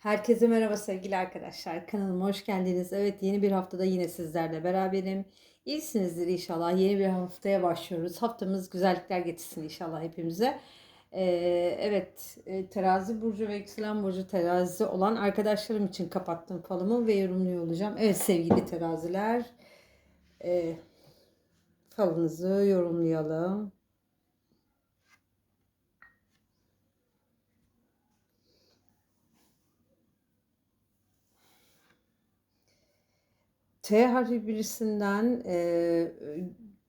Herkese merhaba sevgili arkadaşlar. Kanalıma hoş geldiniz. Evet yeni bir haftada yine sizlerle beraberim. İyisinizdir inşallah. Yeni bir haftaya başlıyoruz. Haftamız güzellikler getirsin inşallah hepimize. Ee, evet e, terazi burcu ve yükselen burcu terazi olan arkadaşlarım için kapattım falımı ve yorumluyor olacağım. Evet sevgili teraziler e, falınızı yorumlayalım. T harfi birisinden e,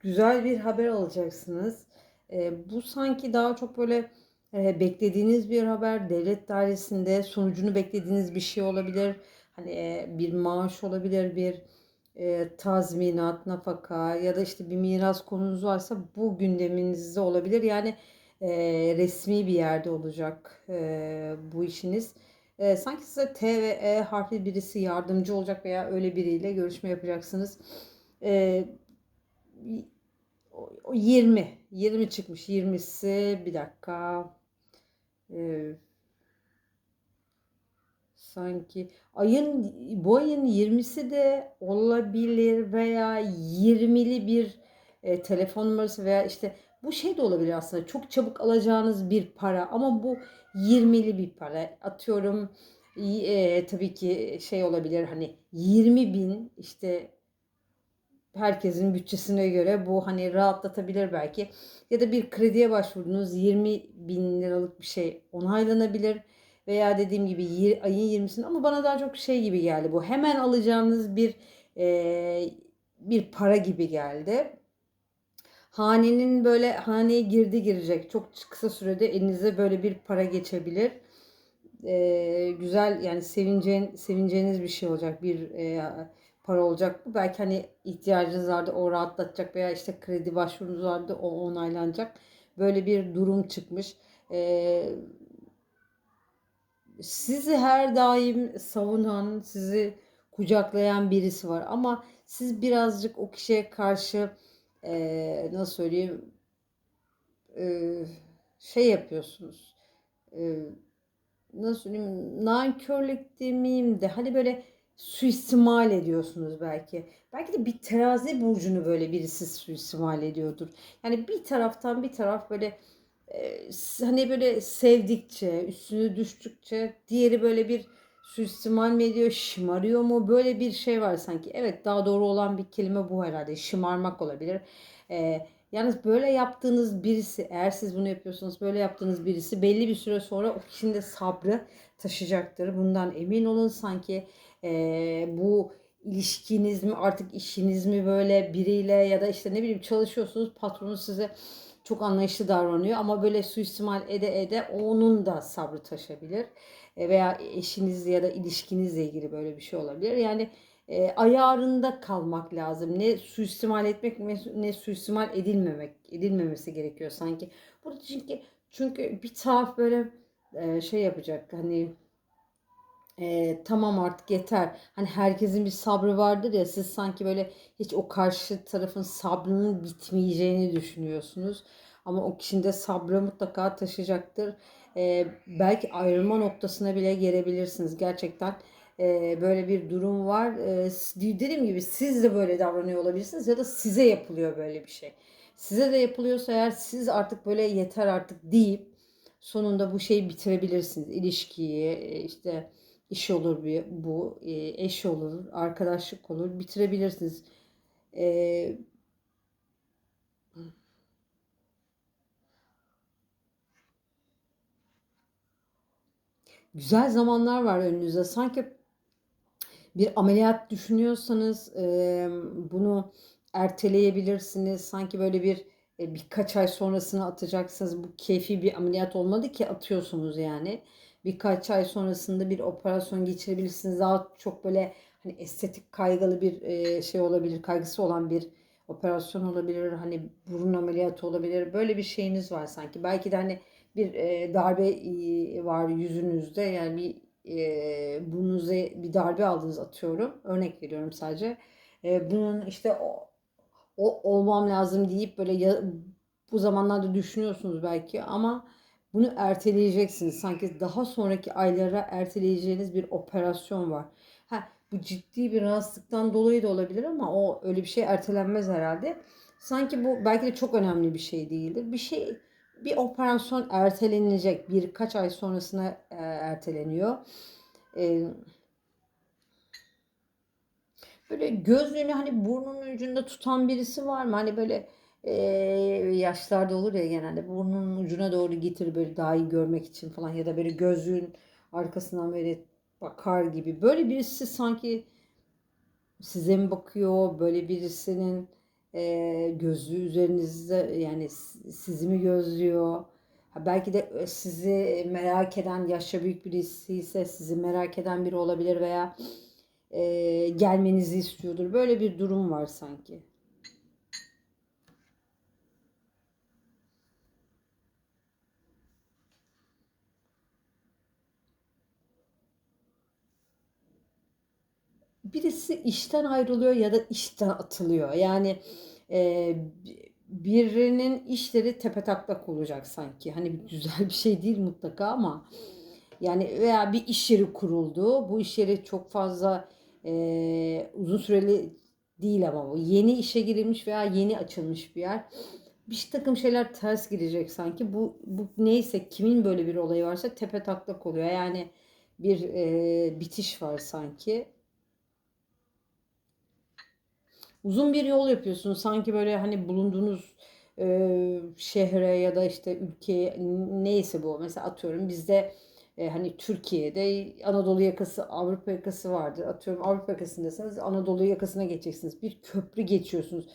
güzel bir haber alacaksınız. E, bu sanki daha çok böyle e, beklediğiniz bir haber, devlet dairesinde sonucunu beklediğiniz bir şey olabilir. Hani e, bir maaş olabilir, bir e, tazminat, nafaka ya da işte bir miras konunuz varsa bu gündeminizde olabilir. Yani e, resmi bir yerde olacak e, bu işiniz. E, sanki size T ve E harfli birisi yardımcı olacak veya öyle biriyle görüşme yapacaksınız. E, 20. 20 çıkmış. 20'si bir dakika. E, sanki ayın bu ayın 20'si de olabilir veya 20'li bir e, telefon numarası veya işte bu şey de olabilir aslında. Çok çabuk alacağınız bir para ama bu 20'li bir para. Atıyorum e, tabii ki şey olabilir hani 20 bin işte herkesin bütçesine göre bu hani rahatlatabilir belki. Ya da bir krediye başvurdunuz 20 bin liralık bir şey onaylanabilir. Veya dediğim gibi ayın 20'sinde ama bana daha çok şey gibi geldi bu. Hemen alacağınız bir e, bir para gibi geldi hanenin böyle haneye girdi girecek. Çok kısa sürede elinize böyle bir para geçebilir. Ee, güzel yani sevineceğin, sevineceğiniz bir şey olacak. Bir e, para olacak bu. Belki hani ihtiyacınız vardı o rahatlatacak veya işte kredi başvurunuz vardı o onaylanacak. Böyle bir durum çıkmış. Ee, sizi her daim savunan, sizi kucaklayan birisi var. Ama siz birazcık o kişiye karşı e, nasıl söyleyeyim e, şey yapıyorsunuz. E, nasıl söyleyeyim nankörlük demeyeyim de hani böyle suistimal ediyorsunuz belki. Belki de bir terazi burcunu böyle birisi suistimal ediyordur. Yani bir taraftan bir taraf böyle e, hani böyle sevdikçe, üstüne düştükçe diğeri böyle bir suistimal mi ediyor, şımarıyor mu? Böyle bir şey var sanki. Evet daha doğru olan bir kelime bu herhalde. Şımarmak olabilir. Ee, yalnız böyle yaptığınız birisi, eğer siz bunu yapıyorsunuz, böyle yaptığınız birisi belli bir süre sonra o kişinin de sabrı taşıyacaktır. Bundan emin olun sanki e, bu ilişkiniz mi artık işiniz mi böyle biriyle ya da işte ne bileyim çalışıyorsunuz patronu size çok anlayışlı davranıyor ama böyle suistimal ede ede onun da sabrı taşabilir. E, veya eşinizle ya da ilişkinizle ilgili böyle bir şey olabilir. Yani e, ayarında kalmak lazım. Ne suistimal etmek ne, suistimal edilmemek edilmemesi gerekiyor sanki. Burada çünkü çünkü bir taraf böyle e, şey yapacak hani e, tamam artık yeter. Hani herkesin bir sabrı vardır ya siz sanki böyle hiç o karşı tarafın sabrının bitmeyeceğini düşünüyorsunuz. Ama o kişinin de sabrı mutlaka taşıyacaktır. E, belki ayrılma noktasına bile gelebilirsiniz. Gerçekten e, böyle bir durum var. E, dediğim gibi siz de böyle davranıyor olabilirsiniz ya da size yapılıyor böyle bir şey. Size de yapılıyorsa eğer siz artık böyle yeter artık deyip sonunda bu şeyi bitirebilirsiniz. İlişkiyi işte iş olur bir bu eş olur arkadaşlık olur bitirebilirsiniz. E, güzel zamanlar var önünüzde. Sanki bir ameliyat düşünüyorsanız e, bunu erteleyebilirsiniz. Sanki böyle bir e, birkaç ay sonrasına atacaksınız. Bu keyfi bir ameliyat olmadı ki atıyorsunuz yani. Birkaç ay sonrasında bir operasyon geçirebilirsiniz. Daha çok böyle hani estetik kaygılı bir e, şey olabilir, kaygısı olan bir operasyon olabilir. Hani burun ameliyatı olabilir. Böyle bir şeyiniz var sanki. Belki de hani bir e, darbe var yüzünüzde yani bir e, burnunuza bir darbe aldınız atıyorum. Örnek veriyorum sadece. E, bunun işte o, o olmam lazım deyip böyle ya, bu zamanlarda düşünüyorsunuz belki ama Bunu erteleyeceksiniz. Sanki daha sonraki aylara erteleyeceğiniz bir operasyon var. Ha, bu ciddi bir rahatsızlıktan dolayı da olabilir ama o öyle bir şey ertelenmez herhalde. Sanki bu belki de çok önemli bir şey değildir. Bir şey bir operasyon ertelenecek. Birkaç ay sonrasına e, erteleniyor. E, böyle gözlüğünü hani burnunun ucunda tutan birisi var mı? Hani böyle e, yaşlarda olur ya genelde burnunun ucuna doğru getir böyle daha iyi görmek için falan ya da böyle gözlüğün arkasından böyle bakar gibi. Böyle birisi sanki size mi bakıyor? Böyle birisinin e, gözlüğü üzerinizde yani sizi mi gözlüyor? Belki de e, sizi merak eden yaşça büyük birisi ise sizi merak eden biri olabilir veya e, gelmenizi istiyordur. Böyle bir durum var sanki. Birisi işten ayrılıyor ya da işten atılıyor. Yani e, birinin işleri tepetaklak olacak sanki. Hani güzel bir şey değil mutlaka ama yani veya bir iş yeri kuruldu. Bu iş yeri çok fazla e, uzun süreli değil ama bu yeni işe girilmiş veya yeni açılmış bir yer. Bir takım şeyler ters gidecek sanki. Bu, bu neyse kimin böyle bir olayı varsa tepe taklak oluyor. Yani bir e, bitiş var sanki. Uzun bir yol yapıyorsunuz. Sanki böyle hani bulunduğunuz e, şehre ya da işte ülkeye neyse bu. Mesela atıyorum bizde e, hani Türkiye'de Anadolu yakası, Avrupa yakası vardır. Atıyorum Avrupa yakasındasınız, Anadolu yakasına geçeceksiniz. Bir köprü geçiyorsunuz.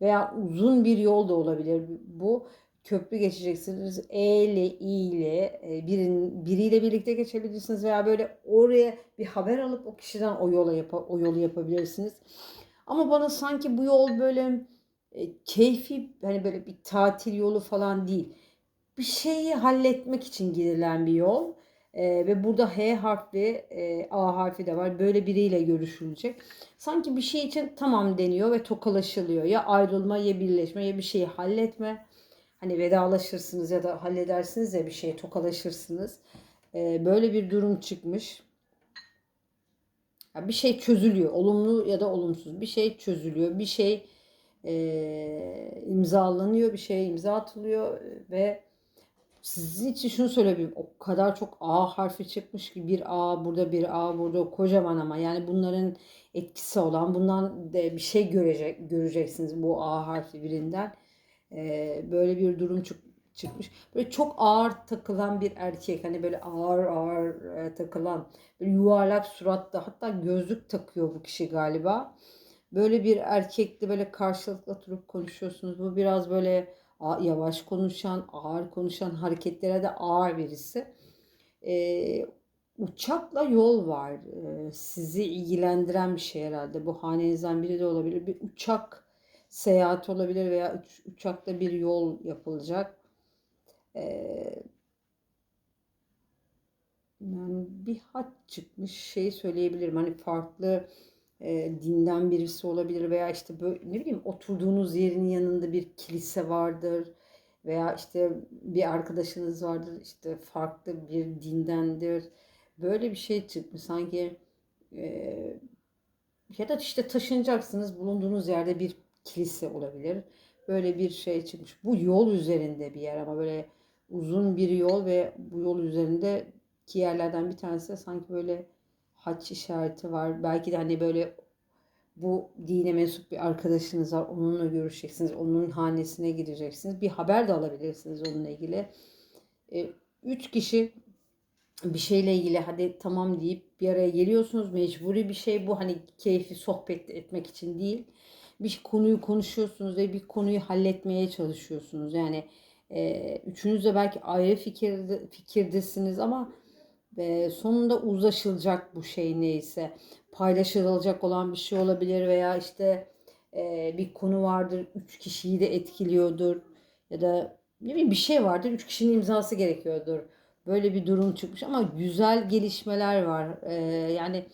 Veya uzun bir yol da olabilir bu. Köprü geçeceksiniz. E ile İ ile e, birin, biriyle birlikte geçebilirsiniz veya böyle oraya bir haber alıp o kişiden o yola yap o yolu yapabilirsiniz. Ama bana sanki bu yol böyle e, keyfi hani böyle bir tatil yolu falan değil. Bir şeyi halletmek için gidilen bir yol. E, ve burada H harfi, e, A harfi de var. Böyle biriyle görüşülecek. Sanki bir şey için tamam deniyor ve tokalaşılıyor. Ya ayrılma ya birleşme ya bir şeyi halletme. Hani vedalaşırsınız ya da halledersiniz ya bir şeye tokalaşırsınız. E, böyle bir durum çıkmış. Ya bir şey çözülüyor. Olumlu ya da olumsuz. Bir şey çözülüyor. Bir şey e, imzalanıyor. Bir şeye imza atılıyor ve sizin için şunu söyleyebilirim. O kadar çok A harfi çıkmış ki bir A burada bir A burada kocaman ama yani bunların etkisi olan bundan de bir şey görecek göreceksiniz bu A harfi birinden. E, böyle bir durum çık çıkmış. Böyle çok ağır takılan bir erkek. Hani böyle ağır ağır e, takılan. Böyle yuvarlak suratlı. Hatta gözlük takıyor bu kişi galiba. Böyle bir erkekle böyle karşılıklı oturup konuşuyorsunuz. Bu biraz böyle yavaş konuşan, ağır konuşan, hareketlere de ağır birisi. Ee, uçakla yol var. Ee, sizi ilgilendiren bir şey herhalde. Bu hanenizden biri de olabilir. Bir uçak seyahati olabilir veya uç, uçakla bir yol yapılacak. Yani bir hat çıkmış şey söyleyebilirim. Hani farklı e, dinden birisi olabilir veya işte böyle ne bileyim oturduğunuz yerin yanında bir kilise vardır veya işte bir arkadaşınız vardır işte farklı bir dindendir. Böyle bir şey çıkmış sanki e, ya da işte taşınacaksınız bulunduğunuz yerde bir kilise olabilir. Böyle bir şey çıkmış. Bu yol üzerinde bir yer ama böyle uzun bir yol ve bu yol üzerinde ki yerlerden bir tanesi de sanki böyle haç işareti var. Belki de hani böyle bu dine mensup bir arkadaşınız var. Onunla görüşeceksiniz. Onun hanesine gideceksiniz. Bir haber de alabilirsiniz onunla ilgili. E, üç kişi bir şeyle ilgili hadi tamam deyip bir araya geliyorsunuz. Mecburi bir şey bu. Hani keyfi sohbet etmek için değil. Bir konuyu konuşuyorsunuz ve bir konuyu halletmeye çalışıyorsunuz. Yani e, üçünüz de belki ayrı fikirde, fikirdesiniz ama e, sonunda uzlaşılacak bu şey neyse. Paylaşılacak olan bir şey olabilir veya işte e, bir konu vardır. Üç kişiyi de etkiliyordur. Ya da ne bileyim bir şey vardır. Üç kişinin imzası gerekiyordur. Böyle bir durum çıkmış ama güzel gelişmeler var. E, yani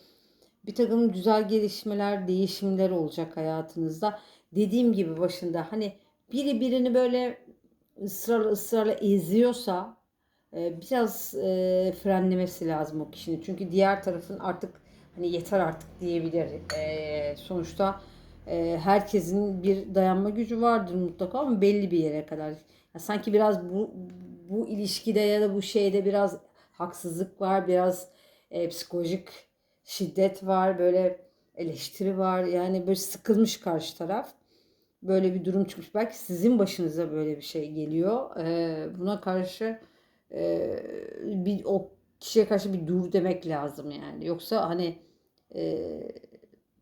bir takım güzel gelişmeler, değişimler olacak hayatınızda. Dediğim gibi başında hani biri birini böyle ısrarla ısrarla eziyorsa e, biraz e, frenlemesi lazım o kişinin. Çünkü diğer tarafın artık hani yeter artık diyebilir. E, sonuçta herkesin bir dayanma gücü vardır mutlaka ama belli bir yere kadar. Sanki biraz bu bu ilişkide ya da bu şeyde biraz haksızlık var, biraz e, psikolojik şiddet var, böyle eleştiri var. Yani böyle sıkılmış karşı taraf. Böyle bir durum çıkmış. Belki sizin başınıza böyle bir şey geliyor. E, buna karşı e, bir o kişiye karşı bir dur demek lazım yani. Yoksa hani e,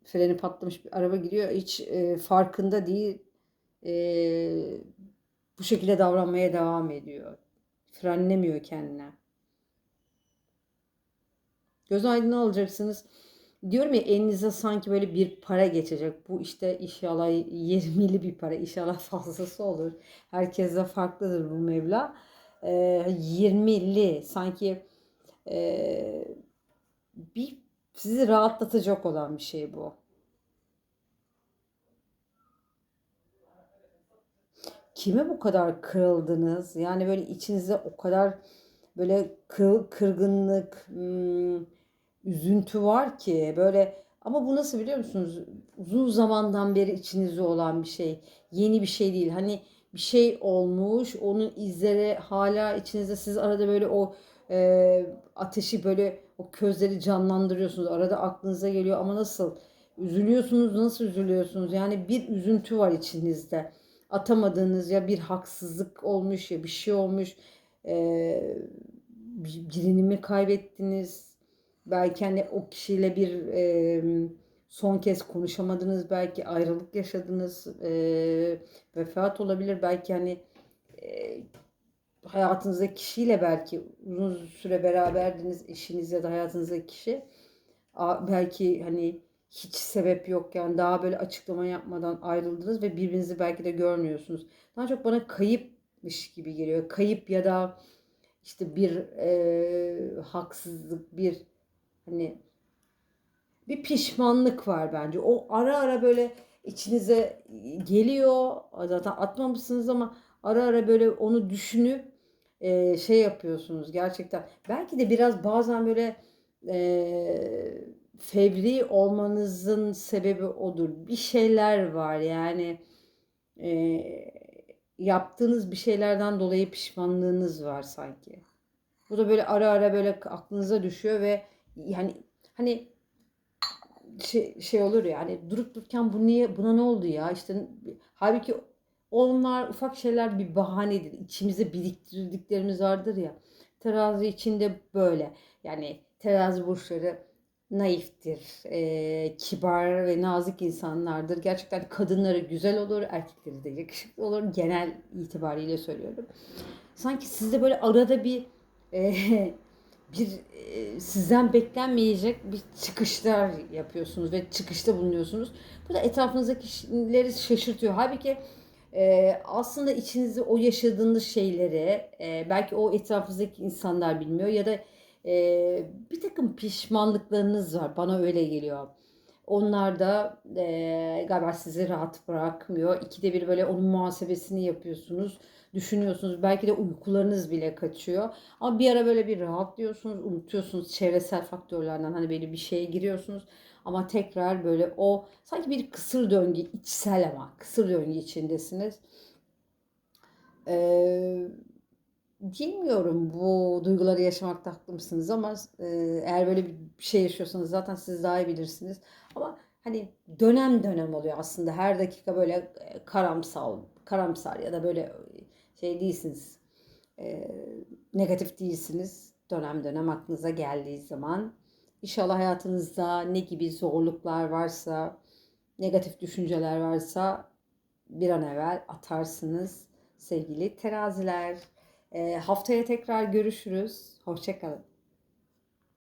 freni patlamış bir araba gidiyor hiç e, farkında değil. E, bu şekilde davranmaya devam ediyor. Frenlemiyor kendine. Göz aydın alacaksınız. Diyorum ya elinize sanki böyle bir para geçecek. Bu işte inşallah 20'li bir para. İnşallah fazlası olur. Herkese farklıdır bu meblağ. Ee, 20'li sanki e, bir sizi rahatlatacak olan bir şey bu. Kime bu kadar kırıldınız? Yani böyle içinizde o kadar böyle kır, kırgınlık, hmm, üzüntü var ki böyle ama bu nasıl biliyor musunuz? Uzun zamandan beri içinizde olan bir şey. Yeni bir şey değil. Hani bir şey olmuş, onun izleri hala içinizde. Siz arada böyle o e, ateşi böyle o közleri canlandırıyorsunuz. Arada aklınıza geliyor ama nasıl? Üzülüyorsunuz, nasıl üzülüyorsunuz? Yani bir üzüntü var içinizde. Atamadığınız ya bir haksızlık olmuş ya bir şey olmuş. E, birini mi kaybettiniz? Belki hani o kişiyle bir e, son kez konuşamadınız. Belki ayrılık yaşadınız. E, vefat olabilir. Belki hani e, hayatınızdaki kişiyle belki uzun süre beraberdiniz. Eşiniz ya da hayatınızdaki kişi. Belki hani hiç sebep yok yani daha böyle açıklama yapmadan ayrıldınız ve birbirinizi belki de görmüyorsunuz. Daha çok bana kayıpmış gibi geliyor. Kayıp ya da işte bir e, haksızlık, bir hani bir pişmanlık var bence. O ara ara böyle içinize geliyor. Zaten atmamışsınız ama ara ara böyle onu düşünüp e, şey yapıyorsunuz gerçekten. Belki de biraz bazen böyle e, fevri olmanızın sebebi odur. Bir şeyler var yani e, yaptığınız bir şeylerden dolayı pişmanlığınız var sanki. Bu da böyle ara ara böyle aklınıza düşüyor ve yani hani şey, şey olur ya hani durup dururken bu niye buna ne oldu ya işte halbuki onlar ufak şeyler bir bahanedir. İçimize biriktirdiklerimiz vardır ya. Terazi içinde böyle. Yani terazi burçları naiftir, e, kibar ve nazik insanlardır. Gerçekten kadınları güzel olur, erkekleri de yakışıklı olur. Genel itibariyle söylüyorum. Sanki sizde böyle arada bir e, bir e, sizden beklenmeyecek bir çıkışlar yapıyorsunuz ve çıkışta bulunuyorsunuz. Bu da etrafınızdakileri şaşırtıyor. Halbuki e, aslında içinizde o yaşadığınız şeyleri e, belki o etrafınızdaki insanlar bilmiyor ya da e, bir takım pişmanlıklarınız var. Bana öyle geliyor. Onlar da e, galiba sizi rahat bırakmıyor. İkide bir böyle onun muhasebesini yapıyorsunuz. Düşünüyorsunuz. Belki de uykularınız bile kaçıyor. Ama bir ara böyle bir rahatlıyorsunuz. Unutuyorsunuz çevresel faktörlerden. Hani böyle bir şeye giriyorsunuz. Ama tekrar böyle o sanki bir kısır döngü içsel ama kısır döngü içindesiniz. Ee, bilmiyorum bu duyguları yaşamakta haklı mısınız ama e, eğer böyle bir şey yaşıyorsanız zaten siz daha iyi bilirsiniz. Ama hani dönem dönem oluyor aslında her dakika böyle e, karamsal, karamsar ya da böyle şey değilsiniz. E, negatif değilsiniz. Dönem dönem aklınıza geldiği zaman İnşallah hayatınızda ne gibi zorluklar varsa, negatif düşünceler varsa bir an evvel atarsınız sevgili teraziler. E, haftaya tekrar görüşürüz. Hoşçakalın.